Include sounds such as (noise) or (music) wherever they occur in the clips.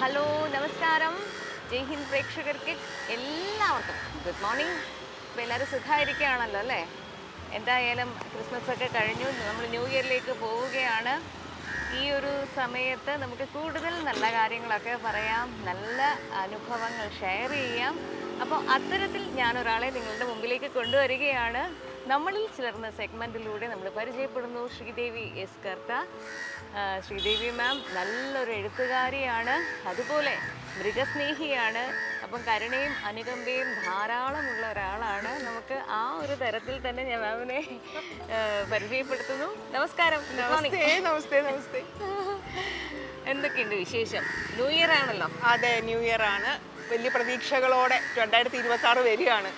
Hello നമസ്കാരം. ജയ് ഹിന്ദ് പ്രേക്ഷകർക്ക് എല്ലാവർക്കും. ഗുഡ് മോർണിംഗ് ഇപ്പം എല്ലാവരും സുഖമായിരിക്കുകയാണല്ലോ അല്ലേ? എന്തായാലും ക്രിസ്മസ് ഒക്കെ കഴിഞ്ഞു. നമ്മൾ ന്യൂ ഇയറിലേക്ക് പോവുകയാണ്. ഈ ഒരു സമയത്ത് നമുക്ക് കൂടുതൽ നല്ല കാര്യങ്ങളൊക്കെ പറയാം. നല്ല അനുഭവങ്ങൾ ഷെയർ ചെയ്യാം. അപ്പോൾ അത്തരത്തിൽ ഞാനൊരാളെ നിങ്ങളുടെ മുമ്പിലേക്ക് കൊണ്ടുവരികയാണ്. നമ്മളിൽ ചിലർന്ന സെഗ്മെന്റിലൂടെ നമ്മൾ പരിചയപ്പെടുന്നു. ശ്രീദേവി എസ് കർത്ത. ശ്രീദേവി മാം നല്ലൊരു എഴുത്തുകാരിയാണ്. അതുപോലെ മൃഗസ്നേഹിയാണ്. അപ്പം കരുണയും അനുകമ്പയും ധാരാളമുള്ള ഒരാളാണ്. നമുക്ക് ആ ഒരു തരത്തിൽ തന്നെ ഞാൻ മാമിനെ പരിചയപ്പെടുത്തുന്നു. നമസ്കാരം. നമസ്തേ നമസ്തേ നമസ്തേ. എന്തൊക്കെയുണ്ട് വിശേഷം? ന്യൂ ഇയർ ആണല്ലോ. അതെ ന്യൂ ഇയർ ആണ്. വലിയ പ്രതീക്ഷകളോടെ രണ്ടായിരത്തി ഇരുപത്തി ആറ് വരികയാണ്.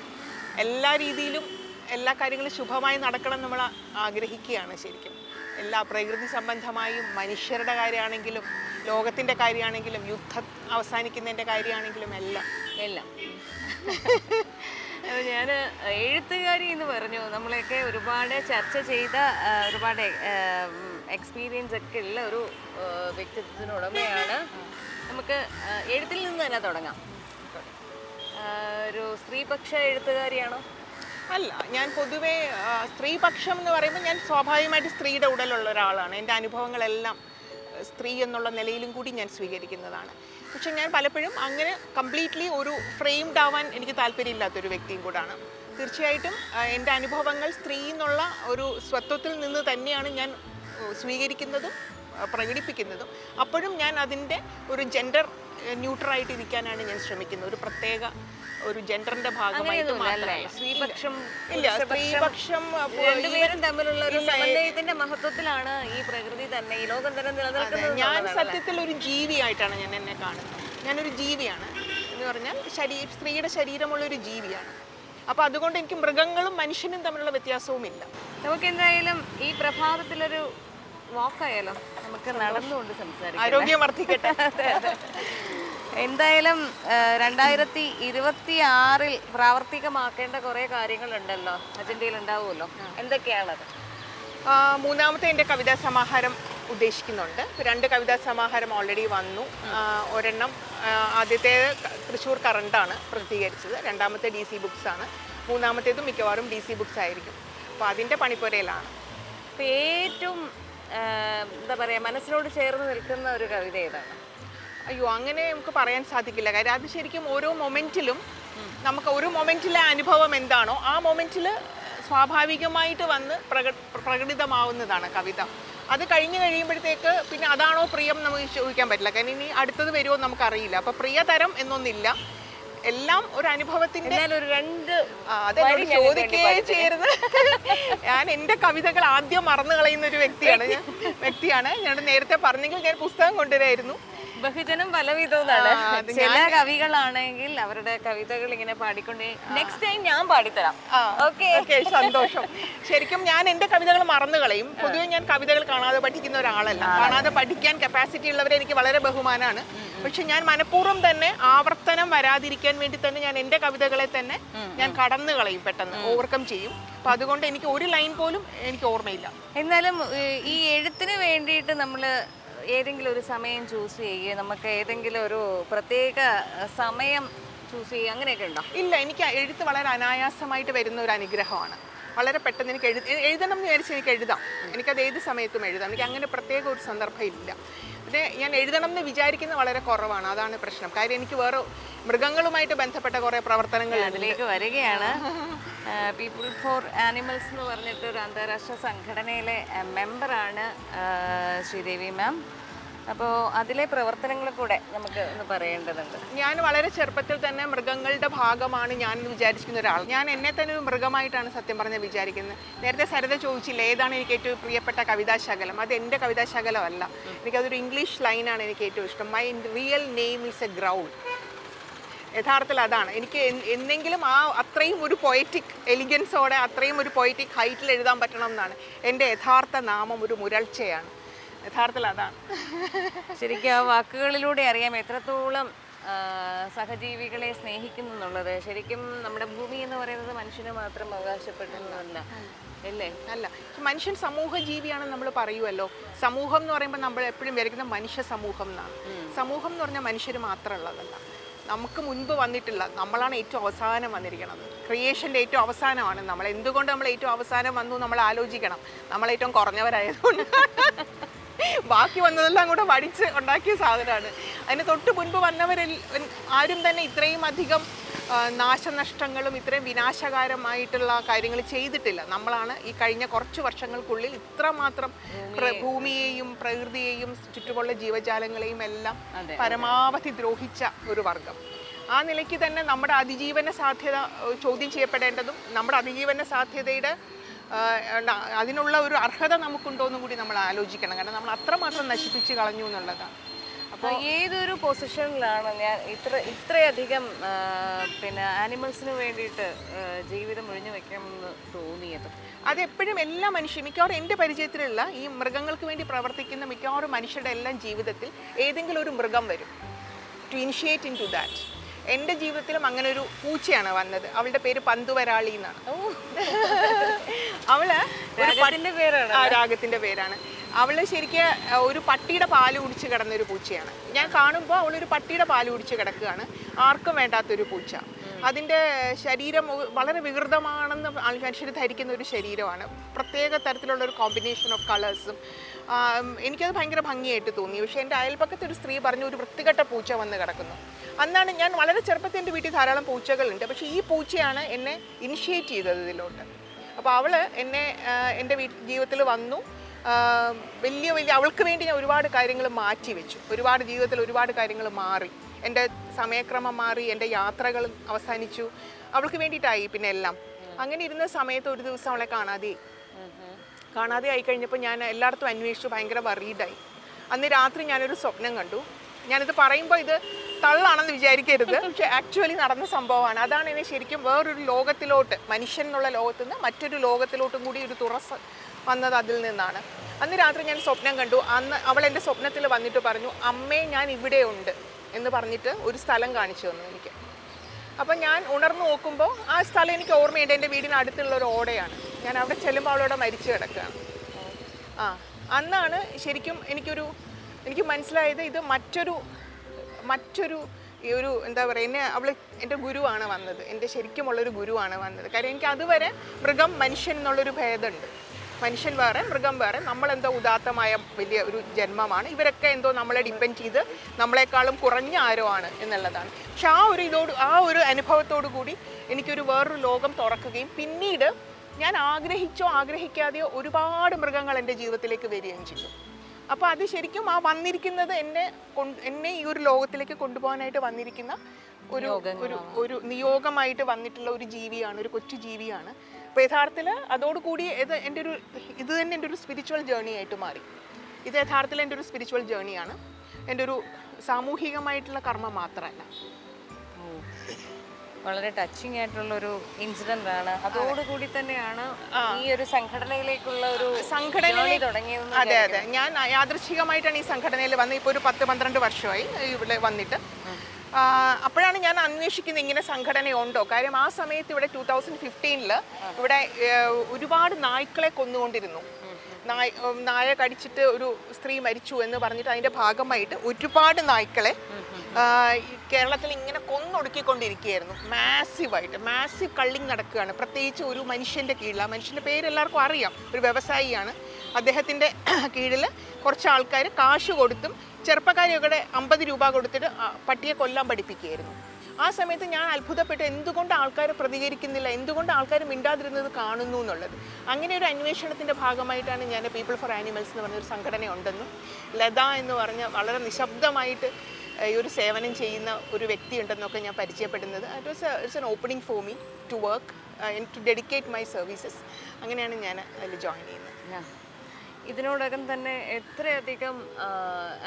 എല്ലാ രീതിയിലും എല്ലാ കാര്യങ്ങളും ശുഭമായി നടക്കണം നമ്മൾ ആഗ്രഹിക്കുകയാണ് ശരിക്കും. എല്ലാ പ്രകൃതി സംബന്ധമായും മനുഷ്യരുടെ കാര്യമാണെങ്കിലും ലോകത്തിന്റെ കാര്യമാണെങ്കിലും യുദ്ധം അവസാനിക്കുന്നതിന്റെ കാര്യമാണെങ്കിലും എല്ലാം. എല്ലാം. ഞാൻ എഴുത്തുകാരി എന്ന് പറഞ്ഞു നമ്മളെയൊക്കെ ഒരുപാട് ചർച്ച ചെയ്ത ഒരുപാട് എക്സ്പീരിയൻസ് ഒക്കെ ഉള്ള ഒരു വ്യക്തിത്വത്തിനുടമയാണ് നമുക്ക് എഴുത്തിൽ നിന്ന് തന്നെ തുടങ്ങാം. ഒരു സ്ത്രീപക്ഷ എഴുത്തുകാരിയാണോ? അല്ല ഞാൻ പൊതുവേ സ്ത്രീപക്ഷം എന്ന് പറയുമ്പോൾ ഞാൻ സ്വാഭാവികമായിട്ട് സ്ത്രീയുടെ ഉടലുള്ള ഒരാളാണ്. എന്റെ അനുഭവങ്ങളെല്ലാം സ്ത്രീ എന്നുള്ള നിലയിലും കൂടി ഞാൻ സ്വീകരിക്കുന്നതാണ്. പക്ഷെ ഞാൻ പലപ്പോഴും അങ്ങനെ കംപ്ലീറ്റ്ലി ഒരു ഫ്രെയിംഡ് ആവാൻ എനിക്ക് താല്പര്യമില്ലാത്തൊരു വ്യക്തിയും കൂടാണ്. തീർച്ചയായിട്ടും എന്റെ അനുഭവങ്ങൾ സ്ത്രീ എന്നുള്ള ഒരു സ്വത്വത്തിൽ നിന്ന് തന്നെയാണ് ഞാൻ സ്വീകരിക്കുന്നതും. പ്രകടിപ്പിക്കുന്നതും. അപ്പോഴും ഞാൻ അതിന്റെ ഒരു ജെൻഡർ ന്യൂട്രലായിട്ട് ഇരിക്കാനാണ് ഞാൻ ശ്രമിക്കുന്നത്. ഒരു പ്രത്യേക ഒരു ജെൻഡറിന്റെ ഭാഗമായിട്ട് മാത്രമല്ല. സ്ത്രീപക്ഷം ഇല്ല സ്ത്രീപക്ഷം രണ്ടുപേരും തമ്മിലുള്ള ഒരു സമന്വയത്തിന്റെ മഹത്വത്തിലാണ് ഈ പ്രകൃതി തന്നെ ഈ ലോകം തന്നെ നിലനിൽക്കുന്നത് ഞാൻ സത്യത്തിൽ ഒരു ജീവിയായിട്ടാണ് ഞാൻ എന്നെ കാണുന്നത്. ഞാനൊരു ജീവിയാണ്. എന്ന് പറഞ്ഞാൽ ശരീ സ്ത്രീയുടെ ശരീരമുള്ള ഒരു ജീവിയാണ്. അപ്പോൾ അതുകൊണ്ട് എനിക്ക് മൃഗങ്ങളും മനുഷ്യനും തമ്മിലുള്ള വ്യത്യാസവുമില്ല. നമുക്ക് എന്തായാലും ഈ പ്രഭാതത്തിലൊരു വാക്കായാലോ? നമുക്ക് നടന്നുകൊണ്ട് സംസാരിക്കാം. ആരോഗ്യം വർദ്ധിക്കട്ടെ. (laughs) എന്തായാലും രണ്ടായിരത്തി ഇരുപത്തി ആറിൽ പ്രാവർത്തികമാക്കേണ്ട കുറേ കാര്യങ്ങളുണ്ടല്ലോ. അജണ്ടയിൽ ഉണ്ടാവുമല്ലോ. എന്തൊക്കെയാണത്? മൂന്നാമത്തെ എന്റെ കവിതാ സമാഹാരം ഉദ്ദേശിക്കുന്നുണ്ട്. രണ്ട് കവിതാ സമാഹാരം ഓൾറെഡി വന്നു. ഒരെണ്ണം ആദ്യത്തെ ആദ്യത്തേത് തൃശ്ശൂർ കറണ്ടാണ് പ്രസിദ്ധീകരിച്ചത്. രണ്ടാമത്തെ ഡി സി ബുക്സ് ആണ്. മൂന്നാമത്തേതും മിക്കവാറും ഡി സി ബുക്സ് ആയിരിക്കും. അപ്പോൾ അതിന്റെ പണിപ്പുരയിലാണ്. ഏറ്റവും എന്താ പറയുക മനസ്സിനോട് ചേർന്ന് നിൽക്കുന്ന ഒരു കവിത ഏതാണ്? അയ്യോ അങ്ങനെ നമുക്ക് പറയാൻ സാധിക്കില്ല. കാര്യം അത് ശരിക്കും ഓരോ മൊമെന്റിലും നമുക്ക് ഒരു മൊമെന്റിലെ അനുഭവം എന്താണോ ആ മൊമെന്റിൽ സ്വാഭാവികമായിട്ട് വന്ന് പ്രക പ്രകടിതമാവുന്നതാണ് കവിത. അത് കഴിഞ്ഞു കഴിയുമ്പോഴത്തേക്ക് പിന്നെ അതാണോ പ്രിയം നമുക്ക് ചോദിക്കാൻ പറ്റില്ല. കാരണം ഇനി അടുത്തത് വരുമോ നമുക്കറിയില്ല. അപ്പോൾ പ്രിയതരം എന്നൊന്നില്ല. എല്ലാം ഒരു അനുഭവത്തിന്റെ രണ്ട് അതെന്നോട് ചോദിക്കേ ചെയ്യരുത്. ഞാൻ എന്റെ കവിതകൾ ആദ്യം മറന്നു കളയുന്ന ഒരു വ്യക്തിയാണ് ഞാൻ. വ്യക്തിയാണ്. ഞാൻ നേരത്തെ പറഞ്ഞെങ്കിൽ ഞാൻ പുസ്തകം കൊണ്ടുവരായിരുന്നു. ബഹുജനം പലവിധമാണ് ആ, ചില കവികളാണെങ്കിൽ അവരുടെ കവിതകൾ ഇങ്ങനെ പാടിക്കൊണ്ടേ നെക്സ്റ്റ് ടൈം ഞാൻ പാടിത്തരാം. ഓക്കെ സന്തോഷം. ശരിക്കും ഞാൻ എന്റെ കവിതകൾ മറന്നു കളയും. പൊതുവെ ഞാൻ കവിതകൾ കാണാതെ പഠിക്കുന്ന ഒരാളല്ല. കാണാതെ പഠിക്കാൻ കപ്പാസിറ്റി ഉള്ളവരെ എനിക്ക് വളരെ ബഹുമാനമാണ്. പക്ഷെ ഞാൻ മനഃപൂർവം തന്നെ ആവർത്തനം വരാതിരിക്കാൻ വേണ്ടി തന്നെ ഞാൻ എന്റെ കവിതകളെ തന്നെ ഞാൻ കടന്നു കളയും പെട്ടെന്ന് ഓവർകം ചെയ്യും. അപ്പൊ അതുകൊണ്ട് എനിക്ക് ഒരു ലൈൻ പോലും എനിക്ക് ഓർമ്മയില്ല. എന്നാലും ഈ എഴുത്തിന് വേണ്ടിയിട്ട് നമ്മൾ ഏതെങ്കിലും ഒരു സമയം ചൂസ് ചെയ്യുക നമുക്ക് ഏതെങ്കിലും ഒരു പ്രത്യേക സമയം ചൂസ് ചെയ്യുക അങ്ങനെയൊക്കെ ഉണ്ടോ? ഇല്ല എനിക്ക് എഴുത്ത് വളരെ അനായാസമായിട്ട് വരുന്ന ഒരു അനുഗ്രഹമാണ്. വളരെ പെട്ടെന്ന് എനിക്ക് എഴു എ- എഴുതണം എന്ന് വിചാരിച്ച് എനിക്ക് എഴുതാം. എനിക്കത് ഏത് സമയത്തും എഴുതാം. എനിക്ക് അങ്ങനെ പ്രത്യേക ഒരു സന്ദർഭം ഇല്ല. പിന്നെ ഞാൻ എഴുതണം എന്ന് വിചാരിക്കുന്ന വളരെ കുറവാണ്. അതാണ് പ്രശ്നം. കാര്യം എനിക്ക് വേറെ മൃഗങ്ങളുമായിട്ട് ബന്ധപ്പെട്ട കുറേ പ്രവർത്തനങ്ങൾ അതിലേക്ക് വരികയാണ്. പീപ്പിൾ ഫോർ ആനിമൽസ് എന്ന് പറഞ്ഞിട്ട് ഒരു അന്താരാഷ്ട്ര സംഘടനയിലെ മെമ്പറാണ് ശ്രീദേവി മാം അപ്പോൾ അതിലെ പ്രവർത്തനങ്ങൾ കൂടെ നമുക്ക് ഒന്ന് പറയേണ്ടതുണ്ട്. ഞാൻ വളരെ ചെറുപ്പത്തിൽ തന്നെ മൃഗങ്ങളുടെ ഭാഗമാണ് ഞാൻ വിചാരിക്കുന്ന ഒരാൾ. ഞാൻ എന്നെ തന്നെ ഒരു മൃഗമായിട്ടാണ് സത്യം പറഞ്ഞാൽ വിചാരിക്കുന്നത്. നേരത്തെ സരിത ചോദിച്ചില്ല ഏതാണ് എനിക്ക് ഏറ്റവും പ്രിയപ്പെട്ട കവിതാശകലം? അത് എന്റെ കവിതാശകലമല്ല എനിക്കതൊരു ഇംഗ്ലീഷ് ലൈനാണ് എനിക്ക് ഏറ്റവും ഇഷ്ടം. My real name is a ground യഥാർത്ഥത്തിൽ അതാണ്. എനിക്ക് എന്തെങ്കിലും ആ അത്രയും ഒരു പൊയറ്റിക് എലിഗൻസോടെ അത്രയും ഒരു പൊയറ്റിക് ഹൈറ്റിൽ എഴുതാൻ പറ്റണം എന്നാണ്. എന്റെ യഥാർത്ഥ നാമം ഒരു മുരൾച്ചയാണ്. യഥാർത്ഥത്തിൽ അതാണ്. ശരിക്കും ആ വാക്കുകളിലൂടെ അറിയാം എത്രത്തോളം സഹജീവികളെ സ്നേഹിക്കുന്നു എന്നുള്ളത്. ശരിക്കും നമ്മുടെ ഭൂമി എന്ന് പറയുന്നത് മനുഷ്യന് മാത്രം അവകാശപ്പെട്ടതല്ല അല്ലേ? അല്ല. മനുഷ്യൻ സമൂഹ ജീവിയാണെന്ന് നമ്മൾ പറയുമല്ലോ സമൂഹം എന്ന് പറയുമ്പോൾ നമ്മൾ എപ്പോഴും വിചാരിക്കുന്ന മനുഷ്യ സമൂഹം എന്നാണ്. സമൂഹം എന്ന് പറഞ്ഞാൽ മനുഷ്യർ മാത്രമുള്ളതല്ല. നമുക്ക് മുൻപ് വന്നിട്ടില്ല. നമ്മളാണ് ഏറ്റവും അവസാനം വന്നിരിക്കുന്നത് ക്രിയേഷന്റെ ഏറ്റവും അവസാനമാണ്. നമ്മൾ എന്തുകൊണ്ട് നമ്മൾ ഏറ്റവും അവസാനം വന്നു നമ്മൾ ആലോചിക്കണം. നമ്മൾ ഏറ്റവും കുറഞ്ഞവരായതുകൊണ്ട്. ബാക്കി വന്നതെല്ലാം കൂടെ വടിച്ച് ഉണ്ടാക്കിയ സാധനമാണ്. അതിന് തൊട്ട് മുൻപ് വന്നവരിൽ ആരും തന്നെ ഇത്രയും അധികം നാശനഷ്ടങ്ങളും ഇത്രയും വിനാശകാരമായിട്ടുള്ള കാര്യങ്ങൾ ചെയ്തിട്ടില്ല. നമ്മളാണ് ഈ കഴിഞ്ഞ കുറച്ച് വർഷങ്ങൾക്കുള്ളിൽ ഇത്രമാത്രം ഭൂമിയെയും പ്രകൃതിയെയും ചുറ്റുമുള്ള ജീവജാലങ്ങളെയും എല്ലാം പരമാവധി ദ്രോഹിച്ച ഒരു വർഗം. ആ നിലയ്ക്ക് തന്നെ നമ്മുടെ അതിജീവന സാധ്യത ചോദ്യം ചെയ്യപ്പെടേണ്ടതും നമ്മുടെ അതിജീവന സാധ്യതയുടെ അതിനുള്ള ഒരു അർഹത നമുക്കുണ്ടോ എന്നും കൂടി നമ്മൾ ആലോചിക്കണം. കാരണം നമ്മൾ അത്രമാത്രം നശിപ്പിച്ച് കളഞ്ഞു എന്നുള്ളതാണ്. അപ്പോൾ ഏതൊരു പൊസിഷനിലാണ് ഞാൻ ഇത്ര ഇത്രയധികം പിന്നെ ആനിമൽസിന് വേണ്ടിയിട്ട് ജീവിതം ഒഴിഞ്ഞു വെക്കണമെന്ന് തോന്നിയത്? അതെപ്പോഴും എല്ലാ മനുഷ്യ മിക്കവാറും എന്റെ പരിചയത്തിലുള്ള ഈ മൃഗങ്ങൾക്ക് വേണ്ടി പ്രവർത്തിക്കുന്ന മിക്കവാറും മനുഷ്യരുടെ എല്ലാം ജീവിതത്തിൽ ഏതെങ്കിലും ഒരു മൃഗം വരും. To initiate in to that എന്റെ ജീവിതത്തിലും അങ്ങനെ ഒരു പൂച്ചയാണ് വന്നത്. അവളുടെ പേര് പന്തുവരാളി എന്നാണ്. അവൾ ഒരു പ- രാഗത്തിന്റെ പേരാണ്. ആ രാഗത്തിന്റെ പേരാണ്. അവൾ ശരിക്കും ഒരു പട്ടിയുടെ പാൽ കുടിച്ച് കിടന്ന ഒരു പൂച്ചയാണ്. ഞാൻ കാണുമ്പോൾ അവളൊരു പട്ടിയുടെ പാൽ കുടിച്ച് കിടക്കുകയാണ്. ആർക്കും വേണ്ടാത്തൊരു പൂച്ച. അതിന്റെ ശരീരം വളരെ വികൃതമാണെന്ന് മനുഷ്യർ ധരിക്കുന്ന ഒരു ശരീരമാണ്. പ്രത്യേക തരത്തിലുള്ള ഒരു കോമ്പിനേഷൻ ഓഫ് കളേഴ്സും എനിക്കത് ഭയങ്കര ഭംഗിയായിട്ട് തോന്നി. പക്ഷേ എന്റെ അയൽപക്കത്ത് ഒരു സ്ത്രീ പറഞ്ഞു ഒരു വൃത്തികെട്ട പൂച്ച വന്ന് കിടക്കുന്നു. അന്നാണ് ഞാൻ വളരെ ചെറുപ്പത്തിൽ എന്റെ വീട്ടിൽ ധാരാളം പൂച്ചകളുണ്ട്. പക്ഷേ ഈ പൂച്ചയാണ് എന്നെ ഇനിഷ്യേറ്റ് ചെയ്തത് ഇതിലോട്ട്. അപ്പോൾ അവൾ എന്നെ എന്റെ വീട്ടിൽ ജീവിതത്തിൽ വന്നു. വലിയ വലിയ അവൾക്ക് വേണ്ടി ഞാൻ ഒരുപാട് കാര്യങ്ങൾ മാറ്റി വെച്ചു. ഒരുപാട് ജീവിതത്തിൽ ഒരുപാട് കാര്യങ്ങൾ മാറി. എന്റെ സമയക്രമം മാറി എന്റെ യാത്രകൾ അവസാനിച്ചു. അവൾക്ക് വേണ്ടിയിട്ടായി പിന്നെ എല്ലാം. അങ്ങനെ ഇരുന്ന സമയത്ത് ഒരു ദിവസം അവളെ കാണാതെ കാണാതെ ആയി കഴിഞ്ഞപ്പോൾ ഞാൻ എല്ലായിടത്തും അന്വേഷിച്ചു ഭയങ്കര വറീഡായി അന്ന് രാത്രി ഞാനൊരു സ്വപ്നം കണ്ടു. ഞാനിത് പറയുമ്പോൾ ഇത് തള്ളാണെന്ന് വിചാരിക്കരുത്. (laughs) പക്ഷെ ആക്ച്വലി നടന്ന സംഭവമാണ്. അതാണ് എന്നെ ശരിക്കും വേറൊരു ലോകത്തിലോട്ട് മനുഷ്യൻ എന്നുള്ള ലോകത്തു നിന്ന് മറ്റൊരു ലോകത്തിലോട്ടും കൂടി ഒരു തുറസ് വന്നത് അതിൽ നിന്നാണ്. അന്ന് രാത്രി ഞാൻ സ്വപ്നം കണ്ടു. അന്ന് അവൾ എന്റെ സ്വപ്നത്തിൽ വന്നിട്ട് പറഞ്ഞു അമ്മേ ഞാൻ ഇവിടെ ഉണ്ട് എന്ന് പറഞ്ഞിട്ട് ഒരു സ്ഥലം കാണിച്ചു തന്നു എനിക്ക്. അപ്പം ഞാൻ ഉണർന്നു നോക്കുമ്പോൾ ആ സ്ഥലം എനിക്ക് ഓർമ്മയുണ്ട്. എന്റെ വീടിന് അടുത്തുള്ള ഒരു ഓടയാണ്. ഞാൻ അവിടെ ചെല്ലുമ്പോൾ അവളവിടെ മരിച്ചു കിടക്കുകയാണ്. ആ അന്നാണ് ശരിക്കും എനിക്കൊരു എനിക്ക് മനസ്സിലായത് ഇത് മറ്റൊരു മറ്റൊരു ഈ ഒരു എന്താ പറയുക എന്നെ അവൾ എന്റെ ഗുരുവാണ് വന്നത്. എന്റെ ശരിക്കുമുള്ളൊരു ഗുരുവാണ് വന്നത്. കാര്യം എനിക്ക് അതുവരെ മൃഗം മനുഷ്യൻ എന്നുള്ളൊരു ഭേദമുണ്ട്. മനുഷ്യൻ വേറെ മൃഗം വേറെ. നമ്മളെന്തോ ഉദാത്തമായ വലിയ ഒരു ജന്മമാണ്. ഇവരൊക്കെ എന്തോ നമ്മളെ ഡിപ്പെൻഡ് ചെയ്ത് നമ്മളെക്കാളും കുറഞ്ഞ ആരോ ആണ് എന്നുള്ളതാണ്. പക്ഷെ ആ ഒരു ഇതോട് ആ ഒരു അനുഭവത്തോടു കൂടി എനിക്കൊരു വേറൊരു ലോകം തുറക്കുകയും പിന്നീട് ഞാൻ ആഗ്രഹിച്ചോ ആഗ്രഹിക്കാതെയോ ഒരുപാട് മൃഗങ്ങൾ എന്റെ ജീവിതത്തിലേക്ക് വരികയും ചെയ്തു. അപ്പോൾ അത് ശരിക്കും ആ വന്നിരിക്കുന്നത് എന്നെ കൊണ്ട് എന്നെ ഈ ഒരു ലോകത്തിലേക്ക് കൊണ്ടുപോകാനായിട്ട് വന്നിരിക്കുന്ന ഒരു ഒരു ഒരു നിയോഗമായിട്ട് വന്നിട്ടുള്ള ഒരു ജീവിയാണ് ഒരു കൊച്ചു ജീവിയാണ്. അപ്പോൾ യഥാർത്ഥത്തിൽ അതോടുകൂടി ഇത് എന്റെ ഒരു ഇത് തന്നെ എന്റെ ഒരു സ്പിരിച്വൽ ജേണി ആയിട്ട് മാറി. ഇത് യഥാർത്ഥത്തിൽ എന്റെ ഒരു സ്പിരിച്വൽ ജേണിയാണ് എന്റെ ഒരു സാമൂഹികമായിട്ടുള്ള കർമ്മം മാത്രമല്ല. വളരെ ടച്ചിങ് ആയിട്ടുള്ള ഒരു ഇൻസിഡന്റ് ആണ് അതോടുകൂടി തന്നെയാണ് ഈ ഒരു സംഘടനയിലേക്കുള്ള ഒരു സംഘടനയിൽ തുടങ്ങിയത് അതെ അതെ. ഞാൻ യാദൃശികമായിട്ടാണ് ഈ സംഘടനയിൽ വന്നത് ഇപ്പോൾ ഒരു പത്ത് പന്ത്രണ്ട് വർഷമായി ഇവിടെ വന്നിട്ട്. അപ്പോഴാണ് ഞാൻ അന്വേഷിക്കുന്നത് ഇങ്ങനെ സംഘടനയുണ്ടോ? കാര്യം ആ സമയത്ത് ഇവിടെ ടൂ തൗസൻഡ് ഫിഫ്റ്റീനിൽ ഇവിടെ ഒരുപാട് നായ്ക്കളെ കൊന്നുകൊണ്ടിരുന്നു. നായ് നായ കടിച്ചിട്ട് ഒരു സ്ത്രീ മരിച്ചു എന്ന് പറഞ്ഞിട്ട് അതിന്റെ ഭാഗമായിട്ട് ഒരുപാട് നായ്ക്കളെ കേരളത്തിൽ ഇങ്ങനെ കൊന്നൊടുക്കിക്കൊണ്ടിരിക്കുകയായിരുന്നു. മാസീവായിട്ട് മാസീവ് കള്ളിങ് നടക്കുകയാണ്. പ്രത്യേകിച്ച് ഒരു മനുഷ്യന്റെ കീഴിൽ. ആ മനുഷ്യന്റെ പേര് എല്ലാവർക്കും അറിയാം. ഒരു വ്യവസായിയാണ്. അദ്ദേഹത്തിന്റെ (clears throat) കീഴിൽ കുറച്ച് ആൾക്കാർ കാശ് കൊടുത്തും ചെറുപ്പക്കാരെയൊക്കെ അമ്പത് രൂപ കൊടുത്തിട്ട് പട്ടിയെ കൊല്ലാൻ പഠിപ്പിക്കുകയായിരുന്നു. ആ സമയത്ത് ഞാൻ അത്ഭുതപ്പെട്ട്. എന്തുകൊണ്ട് ആൾക്കാർ പ്രതികരിക്കുന്നില്ല? എന്തുകൊണ്ട് ആൾക്കാർ മിണ്ടാതിരുന്നത് കാണുന്നു എന്നുള്ളത്. അങ്ങനെ ഒരു അന്വേഷണത്തിന്റെ ഭാഗമായിട്ടാണ് ഞാൻ പീപ്പിൾ ഫോർ ആനിമൽസ് എന്ന് പറഞ്ഞൊരു സംഘടന ഉണ്ടെന്നും ലത എന്ന് പറഞ്ഞ വളരെ നിശബ്ദമായിട്ട് ഈ ഒരു സേവനം ചെയ്യുന്ന ഒരു വ്യക്തി ഉണ്ടെന്നൊക്കെ ഞാൻ പരിചയപ്പെടുന്നത്. It was it's an opening for me to work to dedicate my services അങ്ങനെയാണ് ഞാൻ അതിൽ ജോയിൻ ചെയ്യുന്നത്. ഇതിനോടകം തന്നെ എത്രയധികം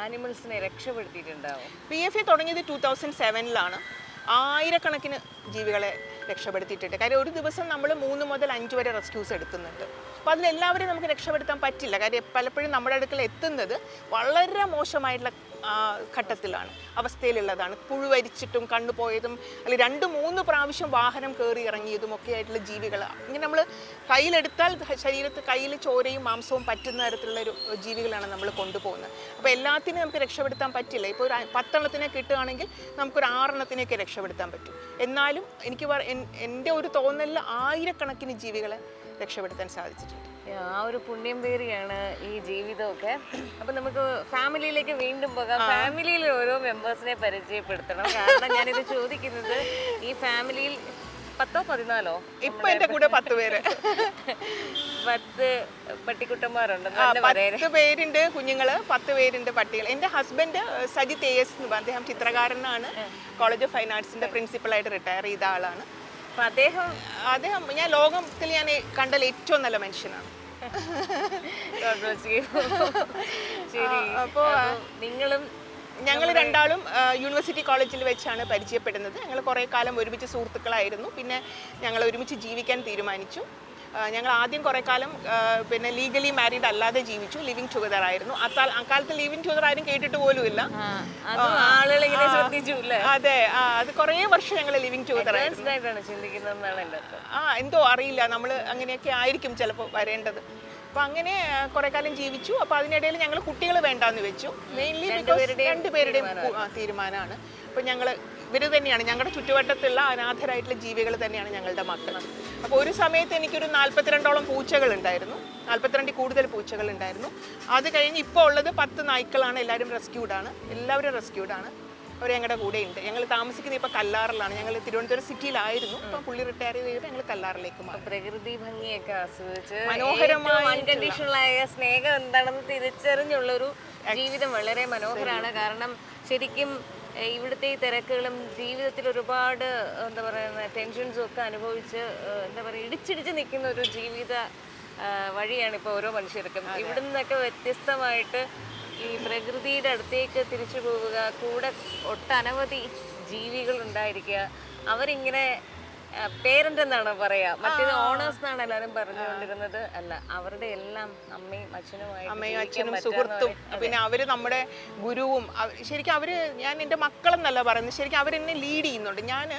ആനിമൽസിനെ രക്ഷപ്പെടുത്തിയിട്ടുണ്ടാവും? പി എഫ് എ തുടങ്ങിയത് ടൂ തൗസൻഡ് സെവനിലാണ് ആയിരക്കണക്കിന് ജീവികളെ രക്ഷപ്പെടുത്തിയിട്ടുണ്ട്. കാര്യം ഒരു ദിവസം നമ്മൾ മൂന്ന് മുതൽ അഞ്ച് വരെ റെസ്ക്യൂസ് എടുക്കുന്നുണ്ട്. അപ്പോൾ അതിലെല്ലാവരെയും നമുക്ക് രക്ഷപ്പെടുത്താൻ പറ്റില്ല. കാര്യം പലപ്പോഴും നമ്മുടെ അടുക്കൽ എത്തുന്നത് വളരെ മോശമായിട്ടുള്ള ഘട്ടത്തിലാണ് അവസ്ഥയിലുള്ളതാണ്. പുഴുവരിച്ചിട്ടും കണ്ണു പോയതും അല്ലെങ്കിൽ രണ്ട് മൂന്ന് പ്രാവശ്യം വാഹനം കയറി ഇറങ്ങിയതും ഒക്കെ ആയിട്ടുള്ള ജീവികളാണ് ഇങ്ങനെ നമ്മൾ കയ്യിലെടുത്താൽ ശരീരത്ത് കയ്യിൽ ചോരയും മാംസവും പറ്റുന്ന തരത്തിലുള്ള ഒരു ജീവികളാണ് നമ്മൾ കൊണ്ടുപോകുന്നത്. അപ്പോൾ എല്ലാത്തിനും നമുക്ക് രക്ഷപ്പെടുത്താൻ പറ്റില്ല. ഇപ്പോൾ ഒരു പത്തെണ്ണത്തിനെ കിട്ടുകയാണെങ്കിൽ നമുക്കൊരു ആറെണ്ണത്തിനെയൊക്കെ രക്ഷപ്പെടുത്താൻ പറ്റും. എന്നാലും എനിക്ക് എന്റെ ഒരു തോന്നലിൽ ആയിരക്കണക്കിന് ജീവികളെ രക്ഷപ്പെടുത്താൻ സാധിച്ചിട്ടുണ്ട്. ആ ഒരു പുണ്യം പേരിയാണ് ഈ ജീവിതമൊക്കെ. അപ്പൊ നമുക്ക് ഫാമിലിയിലേക്ക് വീണ്ടും പോകാം. ഫാമിലിയിൽ ഓരോ മെമ്പേഴ്സിനെ പരിചയപ്പെടുത്തണം. കാരണം ഞാനിത് ചോദിക്കുന്നത് ഈ ഫാമിലിയിൽ പത്തോ പതിനാലോ? ഇപ്പൊ എന്റെ കൂടെ പത്ത് പേര്. പത്ത് പട്ടിക്കുട്ടന്മാരുണ്ട്. പേരുണ്ട് കുഞ്ഞുങ്ങൾ പത്ത് പേരുണ്ട് പട്ടികൾ എന്റെ ഹസ്ബൻഡ് സജിത് എ എസ് അദ്ദേഹം ചിത്രകാരനാണ്. കോളേജ് ഓഫ് ഫൈൻ ആർട്സിന്റെ പ്രിൻസിപ്പളായിട്ട് റിട്ടയർ ചെയ്ത ആളാണ്. അപ്പൊ അദ്ദേഹം അദ്ദേഹം ഞാൻ ലോകത്തിൽ ഞാൻ കണ്ടൽ ഏറ്റവും നല്ല മനുഷ്യനാണ്. God ശരി. അപ്പോ, നിങ്ങളും ഞങ്ങൾ രണ്ടാളും യൂണിവേഴ്സിറ്റി കോളേജിൽ വെച്ചാണ് പരിചയപ്പെടുന്നത്. ഞങ്ങൾ കുറേ കാലം ഒരുമിച്ച് സുഹൃത്തുക്കളായിരുന്നു. പിന്നെ ഞങ്ങൾ ഒരുമിച്ച് ജീവിക്കാൻ തീരുമാനിച്ചു. ഞങ്ങൾ ആദ്യം കുറേ കാലം പിന്നെ ലീഗലി മാരീഡ് അല്ലാതെ ജീവിച്ചു ലിവിങ് ടുഗദർ ആയിരുന്നു. അക്കാലത്ത് ലിവിങ് ടുഗദർ ആരും കേട്ടിട്ട് പോലും ഇല്ല. അതും അതെ കുറേ വർഷം ഞങ്ങൾ ലിവിങ് ടുഗദർ ആയിരുന്നു. ആ എന്തോ അറിയില്ല നമ്മൾ അങ്ങനെയൊക്കെ ആയിരിക്കും ചിലപ്പോൾ വരേണ്ടത്. അപ്പോൾ അങ്ങനെ കുറെ കാലം ജീവിച്ചു. അപ്പോൾ അതിനിടയിൽ ഞങ്ങൾ കുട്ടികൾ വേണ്ടാന്ന് വെച്ചു. മെയിൻലി രണ്ടുപേരുടെയും തീരുമാനമാണ്. അപ്പോൾ ഞങ്ങൾ ഇവർ തന്നെയാണ് ഞങ്ങളുടെ ചുറ്റുവട്ടത്തുള്ള അനാഥരായിട്ടുള്ള ജീവികൾ തന്നെയാണ് ഞങ്ങളുടെ മക്കൾ അപ്പോൾ ഒരു സമയത്ത് എനിക്കൊരു നാൽപ്പത്തിരണ്ടോളം പൂച്ചകൾ ഉണ്ടായിരുന്നു നാൽപ്പത്തിരണ്ടിൽ കൂടുതൽ പൂച്ചകൾ ഉണ്ടായിരുന്നു അത് കഴിഞ്ഞ് ഇപ്പോൾ ഉള്ളത് പത്ത് നായ്ക്കളാണ് എല്ലാവരും റെസ്ക്യൂഡാണ് എല്ലാവരും റെസ്ക്യൂഡാണ് അവർ ഞങ്ങളുടെ കൂടെ ഉണ്ട് ഞങ്ങൾ താമസിക്കുന്നത് ഇപ്പോൾ കല്ലാറിലാണ്. ഞങ്ങൾ തിരുവനന്തപുരം സിറ്റിയിലായിരുന്നു. ഇപ്പം പുള്ളി റിട്ടയർ ചെയ്ത് ഞങ്ങൾ കല്ലാറിലേക്ക് മാറി. പ്രകൃതി ഭംഗിയൊക്കെ ആസ്വദിച്ച് മനോഹരമായ അൺകണ്ടീഷണലായ സ്നേഹം എന്താണെന്ന് തിരിച്ചറിഞ്ഞുള്ളൊരു ജീവിതം വളരെ മനോഹരമാണ് കാരണം ശരിക്കും ഇവിടുത്തെ ഈ തിരക്കുകളും ജീവിതത്തിൽ ഒരുപാട് എന്താ പറയുന്ന ടെൻഷൻസും ഒക്കെ അനുഭവിച്ച് എന്താ പറയുക ഇടിച്ചിടിച്ച് നിൽക്കുന്ന ഒരു ജീവിത വഴിയാണ് ഇപ്പോൾ ഓരോ മനുഷ്യർക്കും. ഇവിടെ നിന്നൊക്കെ വ്യത്യസ്തമായിട്ട് ഈ പ്രകൃതിയുടെ അടുത്തേക്ക് തിരിച്ചു പോവുക കൂടെ ഒട്ടനവധി ജീവികൾ ഉണ്ടായിരിക്കുക. അവരിങ്ങനെ പേരന്റ് എന്നാണ് പറയാ. മറ്റേത് ഓണേഴ്സ് എന്നാണ് എല്ലാവരും പറഞ്ഞുകൊണ്ടിരുന്നത്. അല്ല അവരുടെ എല്ലാം അമ്മയും അച്ഛനും അമ്മയും അച്ഛനും സുഹൃത്തും പിന്നെ അവർ നമ്മുടെ ഗുരുവും ശരിക്കും അവർ ഞാൻ എന്റെ മക്കളെന്നല്ല പറയുന്നത് ശരിക്കും അവരെന്നെ ലീഡ് ചെയ്യുന്നുണ്ട്. ഞാൻ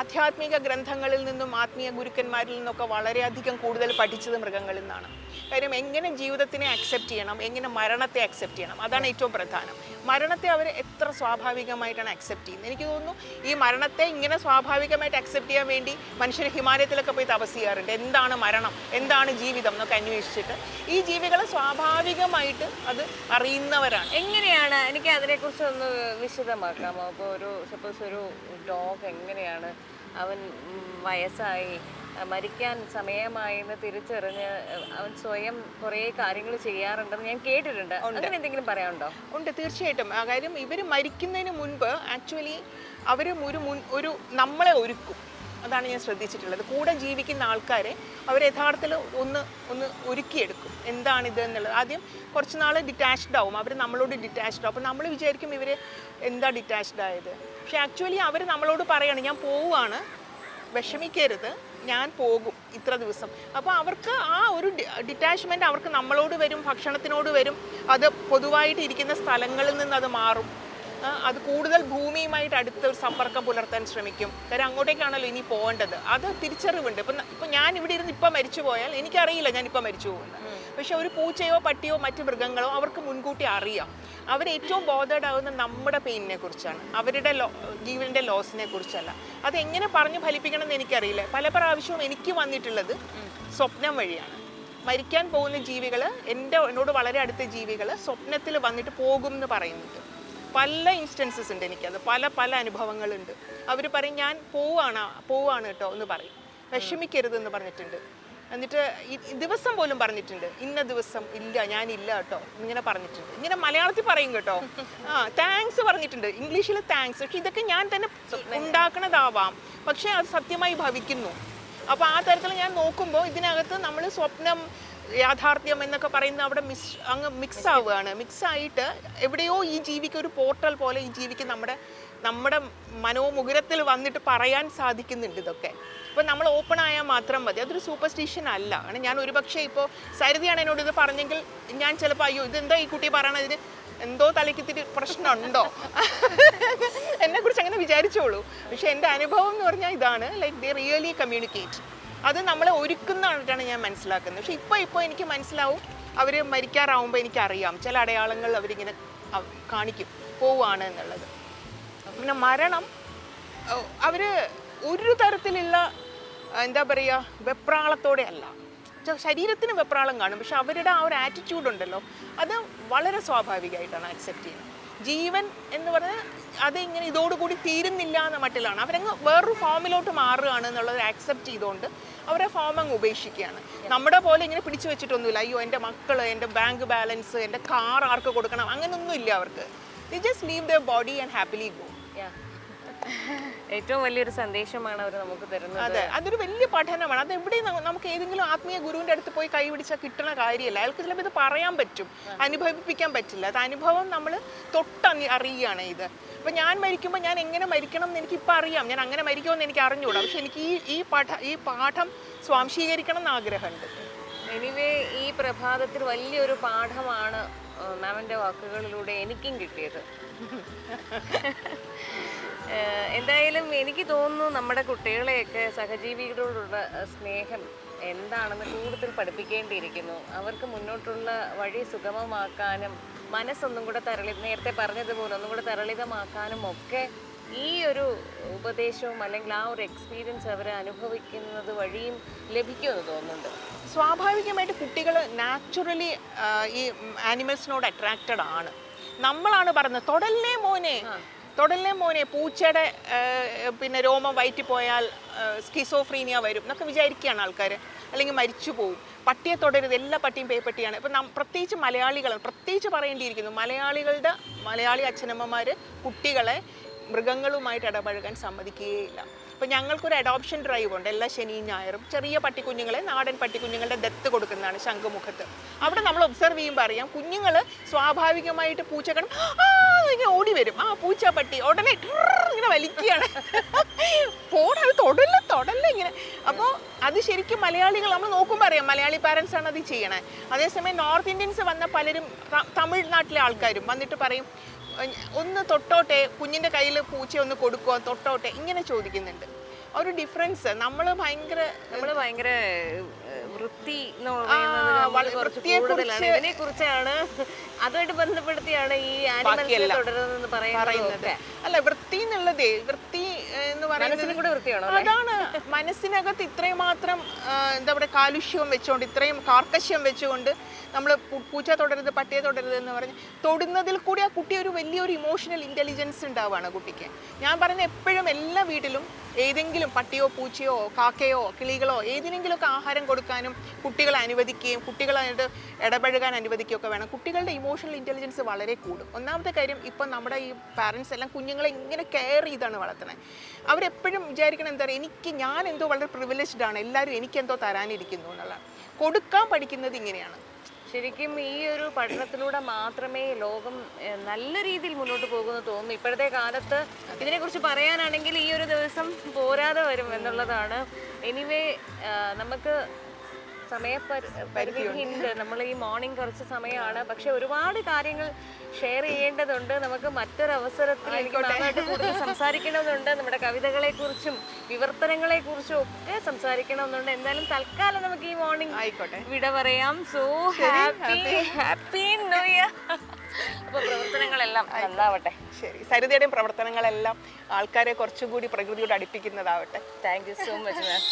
ആധ്യാത്മിക ഗ്രന്ഥങ്ങളിൽ നിന്നും ആത്മീയ ഗുരുക്കന്മാരിൽ നിന്നൊക്കെ വളരെയധികം കൂടുതൽ പഠിച്ചത് മൃഗങ്ങളിൽ നിന്നാണ്. കാര്യം എങ്ങനെ ജീവിതത്തിനെ അക്സെപ്റ്റ് ചെയ്യണം എങ്ങനെ മരണത്തെ അക്സെപ്റ്റ് ചെയ്യണം അതാണ് ഏറ്റവും പ്രധാനം. മരണത്തെ അവർ എത്ര സ്വാഭാവികമായിട്ടാണ് അക്സെപ്റ്റ് ചെയ്യുന്നത്? എനിക്ക് തോന്നുന്നു ഈ മരണത്തെ ഇങ്ങനെ സ്വാഭാവികമായിട്ട് അക്സെപ്റ്റ് ചെയ്യാൻ വേണ്ടി മനുഷ്യർ ഹിമാലയത്തിലൊക്കെ പോയി തപസ് ചെയ്യാറുണ്ട്. എന്താണ് മരണം? എന്താണ് ജീവിതം? എന്നൊക്കെ അന്വേഷിച്ചിട്ട്. ഈ ജീവികൾ സ്വാഭാവികമായിട്ട് അത് അറിയുന്നവരാണ്. എങ്ങനെയാണ്? എനിക്ക് അതിനെക്കുറിച്ച് ഒന്ന് വിശദമാക്കാമോ? അപ്പോൾ ഒരു സപ്പോസ് ഒരു ഡോഗ് എങ്ങനെയാണ്? അവൻ വയസ്സായി. മരിക്കാൻ സമയമായി എന്ന് തിരിച്ചറിഞ്ഞ് അവൻ സ്വയം കുറേ കാര്യങ്ങൾ ചെയ്യാറുണ്ടെന്ന് ഞാൻ കേട്ടിട്ടുണ്ട്. അങ്ങനെ എന്തെങ്കിലും പറയാനുണ്ടോ? ഉണ്ട് തീർച്ചയായിട്ടും. ആ കാര്യം ഇവർ മരിക്കുന്നതിന് മുൻപ് ആക്ച്വലി അവർ ഒരു മുൻ ഒരു നമ്മളെ ഒരുക്കും. അതാണ് ഞാൻ ശ്രദ്ധിച്ചിട്ടുള്ളത്. കൂടെ ജീവിക്കുന്ന ആൾക്കാരെ അവർ യഥാർത്ഥത്തിൽ ഒന്ന് ഒന്ന് ഒരുക്കിയെടുക്കും. എന്താണിത് എന്നുള്ളത്. ആദ്യം കുറച്ച് നാൾ ഡിറ്റാച്ച്ഡ് ആവും. അവർ നമ്മളോട് ഡിറ്റാച്ച്ഡ് ആവും. അപ്പോൾ നമ്മൾ വിചാരിക്കും ഇവർ എന്താ ഡിറ്റാച്ച്ഡ് ആയത്? പക്ഷേ ആക്ച്വലി അവർ നമ്മളോട് പറയാണ് ഞാൻ പോവുകയാണ്. വിഷമിക്കരുത്. ഞാൻ പോകും ഇത്ര ദിവസം. അപ്പോൾ അവർക്ക് ആ ഒരു ഡിറ്റാച്ച്മെന്റ് അവർക്ക് നമ്മളോട് വരും ഭക്ഷണത്തിനോട് വരും. അത് പൊതുവായിട്ട് ഇരിക്കുന്ന സ്ഥലങ്ങളിൽ നിന്ന് അത് മാറും. അത് കൂടുതൽ ഭൂമിയുമായിട്ട് അടുത്ത ഒരു സമ്പർക്കം പുലർത്താൻ ശ്രമിക്കും. കാര്യം അങ്ങോട്ടേക്കാണല്ലോ ഇനി പോകേണ്ടത്. അത് തിരിച്ചറിവുണ്ട്. ഇപ്പം ഇപ്പം ഞാൻ ഇവിടെ ഇരുന്ന് ഇപ്പം മരിച്ചു പോയാൽ എനിക്കറിയില്ല ഞാൻ ഇപ്പം മരിച്ചു പോകുന്നത്. പക്ഷെ ഒരു പൂച്ചയോ പട്ടിയോ മറ്റു മൃഗങ്ങളോ അവർക്ക് മുൻകൂട്ടി അറിയാം. അവർ ഏറ്റവും ബോധേഡ് ആവുന്ന നമ്മുടെ പെയിനിനെ കുറിച്ചാണ്. അവരുടെ ലോ ജീവന്റെ ലോസിനെ കുറിച്ചല്ല. അതെങ്ങനെ പറഞ്ഞു ഫലിപ്പിക്കണം എന്ന് എനിക്കറിയില്ല. പല പ്രാവശ്യവും എനിക്ക് വന്നിട്ടുള്ളത് സ്വപ്നം വഴിയാണ്. മരിക്കാൻ പോകുന്ന ജീവികൾ എന്റെ എന്നോട് വളരെ അടുത്ത ജീവികൾ സ്വപ്നത്തിൽ വന്നിട്ട് പോകും എന്ന് പറയുന്നുണ്ട്. പല ഇൻസ്റ്റൻസസ് ഉണ്ട് എനിക്കത് പല പല അനുഭവങ്ങളുണ്ട്. അവർ പറയും ഞാൻ പോവാണ് പോവാണ് കേട്ടോ എന്ന് പറയും. വിഷമിക്കരുത് എന്ന് പറഞ്ഞിട്ടുണ്ട്. എന്നിട്ട് ദിവസം പോലും പറഞ്ഞിട്ടുണ്ട്. ഇന്ന ദിവസം ഇല്ല ഞാനില്ല കേട്ടോ ഇങ്ങനെ പറഞ്ഞിട്ടുണ്ട്. ഇങ്ങനെ മലയാളത്തിൽ പറയും കേട്ടോ. ആ താങ്ക്സ് പറഞ്ഞിട്ടുണ്ട്. ഇംഗ്ലീഷിൽ താങ്ക്സ് പക്ഷെ ഇതൊക്കെ ഞാൻ തന്നെ ഉണ്ടാക്കണതാവാം. പക്ഷെ അത് സത്യമായി ഭവിക്കുന്നു. അപ്പോൾ ആ തരത്തിൽ ഞാൻ നോക്കുമ്പോൾ ഇതിനകത്ത് നമ്മൾ സ്വപ്നം യാഥാർത്ഥ്യം എന്നൊക്കെ പറയുന്ന അവിടെ മിസ് അങ്ങ് മിക്സ് ആവുകയാണ് മിക്സ് ആയിട്ട് എവിടെയോ ഈ ജീവിക്ക് ഒരു പോർട്ടൽ പോലെ ഈ ജീവിക്ക് നമ്മുടെ നമ്മുടെ മനോമുകുരത്തിൽ വന്നിട്ട് പറയാൻ സാധിക്കുന്നുണ്ട് ഇതൊക്കെ. അപ്പോൾ നമ്മൾ ഓപ്പൺ ആയാൽ മാത്രം മതി. അതൊരു സൂപ്പർസ്റ്റിഷൻ അല്ല. ആണ് ഞാൻ ഒരുപക്ഷെ ഇപ്പോൾ സരിതയാണ് എന്നോട് ഇത് പറഞ്ഞെങ്കിൽ ഞാൻ ചിലപ്പോൾ അയ്യോ ഇതെന്താ ഈ കുട്ടി പറയണതിന് എന്തോ തലയ്ക്കിത്തിരി പ്രശ്നമുണ്ടോ? (laughs) എന്നെക്കുറിച്ച് അങ്ങനെ വിചാരിച്ചോളൂ. പക്ഷേ എന്റെ അനുഭവം എന്ന് പറഞ്ഞാൽ ഇതാണ്. ലൈക്ക് ദേ റിയലി കമ്മ്യൂണിക്കേറ്റ് അത് നമ്മളെ ഒരുക്കുന്നതായിട്ടാണ് ഞാൻ മനസ്സിലാക്കുന്നത്. പക്ഷെ ഇപ്പോൾ ഇപ്പോൾ എനിക്ക് മനസ്സിലാവും. അവർ മരിക്കാറാവുമ്പോൾ എനിക്കറിയാം. ചില അടയാളങ്ങൾ അവരിങ്ങനെ അവ- കാണിക്കും. പോവാണ് എന്നുള്ളത്. പിന്നെ മരണം അവർ ഒരു തരത്തിലുള്ള എന്താ പറയുക വെപ്രാളത്തോടെ അല്ല. ശരീരത്തിന് വെപ്രാളം കാണും. പക്ഷെ അവരുടെ ആ ഒരു ആറ്റിറ്റ്യൂഡ് ഉണ്ടല്ലോ. അത് വളരെ സ്വാഭാവികമായിട്ടാണ് അക്സെപ്റ്റ് ചെയ്യുന്നത്. ജീവൻ എന്ന് പറഞ്ഞാൽ അത് ഇങ്ങനെ ഇതോടുകൂടി തീരുന്നില്ല എന്ന മട്ടിലാണ്. അവരങ്ങ് വേറൊരു ഫോമിലോട്ട് മാറുകയാണ് എന്നുള്ളത് ആക്സെപ്റ്റ് ചെയ്തുകൊണ്ട് അവരെ ഫോം അങ്ങ് ഉപേക്ഷിക്കുകയാണ്. നമ്മുടെ പോലെ ഇങ്ങനെ പിടിച്ചു വെച്ചിട്ടൊന്നുമില്ല. അയ്യോ എന്റെ മക്കൾ എന്റെ ബാങ്ക് ബാലൻസ് എന്റെ കാർ ആർക്ക് കൊടുക്കണം? അങ്ങനെയൊന്നും ഇല്ല അവർക്ക് the just leave the body and happily go. ഏറ്റവും വലിയൊരു സന്ദേശമാണ് അവർ നമുക്ക് തരുന്നത്. അതെ അതൊരു വലിയ പഠനമാണ്. അത് എവിടെ നമുക്ക് ഏതെങ്കിലും ആത്മീയ ഗുരുവിന്റെ അടുത്ത് പോയി കൈ പിടിച്ചാൽ കിട്ടണ കാര്യമല്ല. അയാൾക്ക് ചിലപ്പോൾ ഇത് പറയാൻ പറ്റും അനുഭവിപ്പിക്കാൻ പറ്റില്ല. അത് അനുഭവം നമ്മൾ തൊട്ട് അറിയുകയാണ് ഇത്. അപ്പൊ ഞാൻ മരിക്കുമ്പോൾ ഞാൻ എങ്ങനെ മരിക്കണം എന്ന് എനിക്ക് ഇപ്പൊ അറിയാം. ഞാൻ അങ്ങനെ മരിക്കുമെന്ന് എനിക്ക് അറിഞ്ഞുകൂടാ പക്ഷെ എനിക്ക് ഈ ഈ പഠ ഈ പാഠം സ്വാംശീകരിക്കണം എന്ന് ആഗ്രഹമുണ്ട്. എനിവേ ഈ പ്രഭാതത്തിൽ വലിയൊരു പാഠമാണ് മാമിന്റെ വാക്കുകളിലൂടെ എനിക്കും കിട്ടിയത്. എന്തായാലും എനിക്ക് തോന്നുന്നു നമ്മുടെ കുട്ടികളെയൊക്കെ സഹജീവികളോടുള്ള സ്നേഹം എന്താണെന്ന് കൂടുതൽ പഠിപ്പിക്കേണ്ടിയിരിക്കുന്നു. അവർക്ക് മുന്നോട്ടുള്ള വഴി സുഗമമാക്കാനും മനസ്സൊന്നും കൂടെ തരളി നേരത്തെ പറഞ്ഞതുപോലെ ഒന്നും കൂടെ തരളിതമാക്കാനും ഒക്കെ ഈ ഒരു ഉപദേശവും അല്ലെങ്കിൽ ആ ഒരു എക്സ്പീരിയൻസ് അവർ അനുഭവിക്കുന്നത് വഴിയും ലഭിക്കുമെന്ന് തോന്നുന്നുണ്ട്. സ്വാഭാവികമായിട്ട് കുട്ടികൾ നാച്ചുറലി ഈ ആനിമൽസിനോട് അട്രാക്റ്റഡ് ആണ്. നമ്മളാണ് പറഞ്ഞത് തൊടല്ലേ മോനെ തൊടല്ലേ മോനെ പൂച്ചയുടെ പിന്നെ രോമം വയറ്റി പോയാൽ സ്കിസോഫ്രീനിയ വരും എന്നൊക്കെ വിചാരിക്കുകയാണ് ആൾക്കാർ അല്ലെങ്കിൽ മരിച്ചു പോകും പട്ടിയെ തൊടരുത് എല്ലാ പട്ടിയും പേപ്പട്ടിയാണ്. ഇപ്പം നാം പ്രത്യേകിച്ച് മലയാളികൾ പ്രത്യേകിച്ച് പറയേണ്ടിയിരിക്കുന്നു മലയാളികളുടെ മലയാളി അച്ഛനമ്മമാർ കുട്ടികളെ മൃഗങ്ങളുമായിട്ട് ഇടപഴകാൻ സമ്മതിക്കുകയില്ല. അപ്പം ഞങ്ങൾക്കൊരു അഡോപ്ഷൻ ഡ്രൈവ് ഉണ്ട്. എല്ലാ ശനിയും ഞായറും. ചെറിയ പട്ടിക്കുഞ്ഞുങ്ങളെ നാടൻ പട്ടിക്കുഞ്ഞുങ്ങളുടെ ദത്ത് കൊടുക്കുന്നതാണ് ശംഖുമുഖത്ത്. അവിടെ നമ്മൾ ഒബ്സർവ് ചെയ്യുമ്പോൾ അറിയാം കുഞ്ഞുങ്ങൾ സ്വാഭാവികമായിട്ട് പൂച്ചകളും ഇങ്ങനെ ഓടി വരും. ആ പൂച്ച പട്ടി ഉടനെ ഇങ്ങനെ വലിക്കുകയാണ്. പോടാ തൊടല്ല തൊടല്ല ഇങ്ങനെ. അപ്പോൾ അത് ശരിക്കും മലയാളികൾ നമ്മൾ നോക്കുമ്പോൾ അറിയാം മലയാളി പാരൻസ് ആണ് അത് ചെയ്യണേ. അതേസമയം നോർത്ത് ഇന്ത്യൻസ് വന്ന പലരും തമിഴ്നാട്ടിലെ ആൾക്കാരും വന്നിട്ട് പറയും "ഉം, ഒന്ന് തൊട്ടോട്ടെ കുഞ്ഞിന്റെ കയ്യിൽ പൂച്ച ഒന്ന് കൊടുക്കുമോ തൊട്ടോട്ടെ ഇങ്ങനെ ചോദിക്കുന്നുണ്ട്. ഒരു ഡിഫറൻസ് നമ്മൾ ഭയങ്കര നമ്മൾ ഭയങ്കര വൃത്തി എന്ന് പറയുന്നത് കുറച്ച് കൂടുതലാണ്. ഇതിനെ കുറിച്ചാണ് അതുമായിട്ട് ബന്ധപ്പെടുത്തിയാണ് ഈ ആനിമൽസിനെ തുടരുന്നതെന്ന് പറയുന്നത് അല്ല വൃത്തി എന്നുള്ളതേ വൃത്തി എന്ന് പറയുന്നത് കൂടെ വൃത്തിയാണോ അതാണ്. മനസ്സിനകത്ത് ഇത്രയും മാത്രം എന്താ പറയുക കാലുഷ്യവും വെച്ചുകൊണ്ട് ഇത്രയും കാർക്കശ്യം വെച്ചുകൊണ്ട് നമ്മൾ പൂച്ച തൊടരുത് പട്ടിയെ തൊടരുത് എന്ന് പറഞ്ഞ് തൊടുന്നതിൽ കൂടി ആ കുട്ടി ഒരു വലിയൊരു ഇമോഷണൽ ഇന്റലിജൻസ് ഉണ്ടാവുകയാണ് കുട്ടിക്ക്. ഞാൻ പറഞ്ഞ എപ്പോഴും എല്ലാ വീട്ടിലും ഏതെങ്കിലും പട്ടിയോ പൂച്ചയോ കാക്കയോ കിളികളോ ഏതിനെങ്കിലുമൊക്കെ ആഹാരം കൊടുക്കാനും കുട്ടികളെ അനുവദിക്കുകയും കുട്ടികളായിട്ട് ഇടപഴകാൻ അനുവദിക്കുകയൊക്കെ വേണം. കുട്ടികളുടെ ഇമോഷണൽ ഇന്റലിജൻസ് വളരെ കൂടും. ഒന്നാമത്തെ കാര്യം ഇപ്പം നമ്മുടെ ഈ പാരൻസ് എല്ലാം കുഞ്ഞുങ്ങളെ ഇങ്ങനെ കെയർ ചെയ്താണ് വളർത്തുന്നത് അവരെപ്പോഴും വിചാരിക്കണം എന്താ പറയുക എനിക്ക് ഞാൻ എന്തോ വളരെ പ്രിവിലേജ്ഡ് ആണ് എല്ലാവരും എനിക്കെന്തോ തരാനിരിക്കുന്നു എന്നുള്ളതാണ് കൊടുക്കാൻ പഠിക്കുന്നത് ഇങ്ങനെയാണ്. ശരിക്കും ഈ ഒരു പഠനത്തിലൂടെ മാത്രമേ ലോകം നല്ല രീതിയിൽ മുന്നോട്ട് പോകുമെന്ന് തോന്നുന്നു. ഇപ്പോഴത്തെ കാലത്ത് ഇതിനെക്കുറിച്ച് പറയാനാണെങ്കിൽ ഈ ഒരു ദിവസം പോരാതെ വരും എന്നുള്ളതാണ്. എനിവേ നമുക്ക് സമയപരി പരിധിയുണ്ട്. നമ്മൾ ഈ മോർണിംഗ് കുറച്ച് സമയമാണ്. പക്ഷെ ഒരുപാട് കാര്യങ്ങൾ ഷെയർ ചെയ്യേണ്ടതുണ്ട്. നമുക്ക് മറ്റൊരു അവസരത്തിൽ എനിക്ക് മാമായിട്ട് കൂടുതൽ സംസാരിക്കണമെന്നുണ്ട്. നമ്മുടെ കവിതകളെ കുറിച്ചും വിവർത്തനങ്ങളെ കുറിച്ചും ഒക്കെ സംസാരിക്കണമെന്നുണ്ട്. എന്തായാലും തൽക്കാലം നമുക്ക് ഈ മോർണിംഗ് ആയിക്കോട്ടെ. വിട പറയാം. So happy happy new year പ്രവർത്തനങ്ങളെല്ലാം നന്നാവട്ടെ. ശരി. സരിതയുടെയും പ്രവർത്തനങ്ങളെല്ലാം ആൾക്കാരെ കുറച്ചുകൂടി പ്രകൃതിയോട് അടുപ്പിക്കുന്നതാവട്ടെ. Thank you so much ma'am